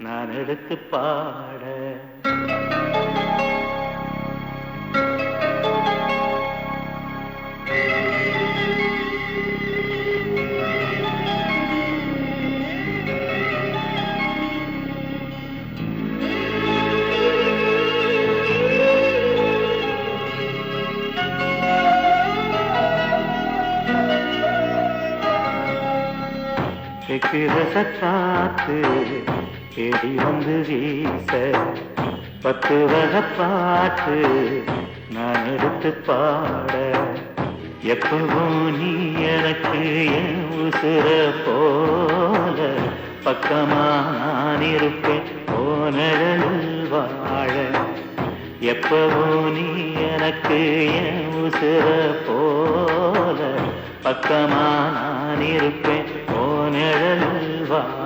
நான் எடுத்து பாட. தெற்கு சற்றாத்து தேடி வந்து வீச பத்து வகை பாட்டு நான் எடுத்து பாட. எப்பவும் நீ எனக்கு என் உசுர போல பக்கமா நான் இருப்பேன் போனழலில் வாழ. எப்பவும் நீ எனக்கு என் உசுர போல பக்கமா நான் இருப்பேன் survive.